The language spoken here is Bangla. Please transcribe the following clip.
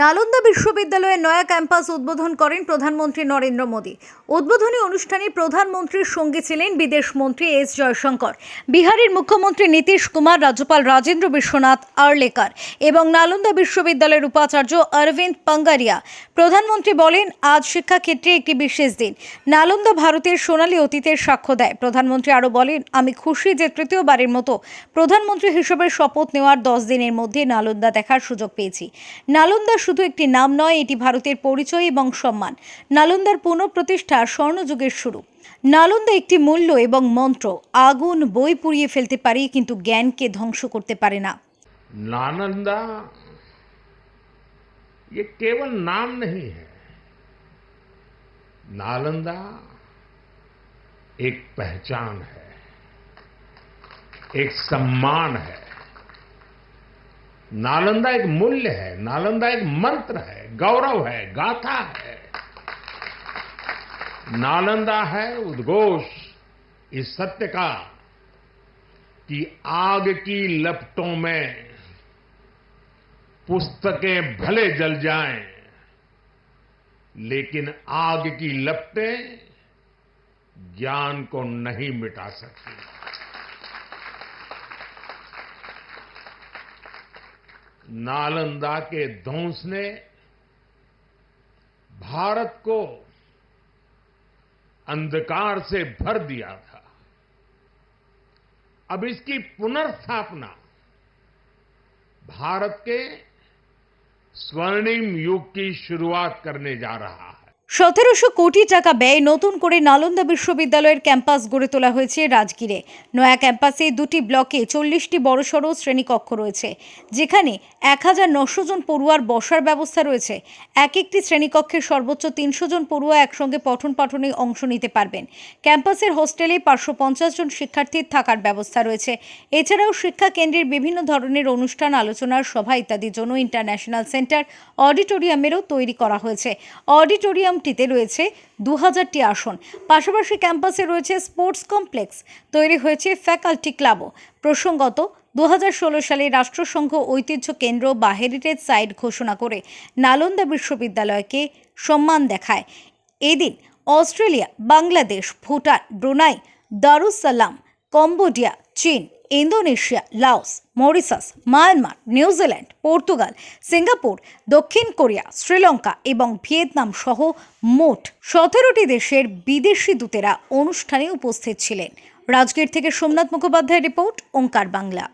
নালন্দা বিশ্ববিদ্যালয়ের নয়া ক্যাম্পাস উদ্বোধন করেন প্রধানমন্ত্রী নরেন্দ্র মোদী। উদ্বোধনী অনুষ্ঠানে প্রধানমন্ত্রীর সঙ্গে ছিলেন বিদেশ মন্ত্রী এস জয়শঙ্কর, বিহারের মুখ্যমন্ত্রী নীতিশ কুমার, রাজ্যপাল রাজেন্দ্র বিশ্বনাথ আরলেকার এবং নালন্দা বিশ্ববিদ্যালয়ের উপাচার্য অরবিন্দ পাঙ্গারিয়া। প্রধানমন্ত্রী বলেন, আজ শিক্ষাক্ষেত্রে একটি বিশেষ দিন। নালন্দা ভারতের সোনালী অতীতের সাক্ষ্য দেয়। প্রধানমন্ত্রী আরও বলেন, আমি খুশি যে তৃতীয়বারের মতো প্রধানমন্ত্রী হিসেবে শপথ নেওয়ার দশ দিনের মধ্যে নালন্দা দেখার সুযোগ পেয়েছি। নালন্দা শুধু একটি নাম নয় এটি ভারতের পরিচয় এবং সম্মান নালন্দার পুনঃপ্রতিষ্ঠা স্বর্ণযুগের শুরু নালন্দা একটি মূল্য এবং মন্ত্র আগুন বই পুড়িয়ে ফেলতে পারে কিন্তু জ্ঞানকে ধ্বংস করতে পারে না नालंदा ये केवल नाम नहीं है नालंदा एक पहचान है एक सम्मान है नालंदा एक मूल्य है, नालंदा एक मंत्र है, गौरव है, गाथा है। नालंदा है उद्घोष इस सत्य का कि आग की लपटों में पुस्तकें भले जल जाएँ, लेकिन आग की लपटें ज्ञान को नहीं मिटा सकती। नालंदा के ध्वंस ने भारत को अंधकार से भर दिया था। अब इसकी पुनर्स्थापना भारत के स्वर्णिम युग की शुरुआत करने जा रहा है। সতেরোশো কোটি টাকা ব্যয় নতুন করে নালন্দা বিশ্ববিদ্যালয়ের ক্যাম্পাস গড়ে তোলা হয়েছে রাজগীরে। নয়া ক্যাম্পাসে দুটি ব্লকে চল্লিশটি বড়সড় শ্রেণীকক্ষ রয়েছে, যেখানে এক হাজার নশো জন পড়ুয়ার বসার ব্যবস্থা রয়েছে। এক একটি শ্রেণীকক্ষে সর্বোচ্চ তিনশো জন পড়ুয়া একসঙ্গে পঠন পাঠনে অংশ নিতে পারবেন। ক্যাম্পাসের হোস্টেলে পাঁচশো পঞ্চাশ জন শিক্ষার্থীর থাকার ব্যবস্থা রয়েছে। এছাড়াও শিক্ষা কেন্দ্রের বিভিন্ন ধরনের অনুষ্ঠান, আলোচনার সভা ইত্যাদির জন্য ইন্টারন্যাশনাল সেন্টার অডিটোরিয়ামেরও তৈরি করা হয়েছে। অডিটোরিয়ামটিতে রয়েছে দু হাজারটি আসন। পাশাপাশি ক্যাম্পাসে রয়েছে স্পোর্টস কমপ্লেক্স, তৈরি হয়েছে ফ্যাকাল্টি ক্লাবও। প্রসঙ্গত দু হাজার ষোলো সালে রাষ্ট্রসংঘ ঐতিহ্য কেন্দ্র বা হেরিটেজ সাইট ঘোষণা করে নালন্দা বিশ্ববিদ্যালয়কে সম্মান দেখায়। এদিন Australia, Bangladesh, Bhutan, Brunei Darussalam Cambodia, চীন, Indonesia, Laos Mauritius Myanmar New Zealand Portugal, Singapore, দক্ষিণ কোরিয়া, শ্রীলঙ্কা এবং ভিয়েতনাম সহ মোট সতেরোটি দেশের বিদেশি দূতেরা অনুষ্ঠানে উপস্থিত ছিলেন। রাজগীর থেকে সোমনাথ মুখোপাধ্যায়ের রিপোর্ট, ওঙ্কার বাংলা।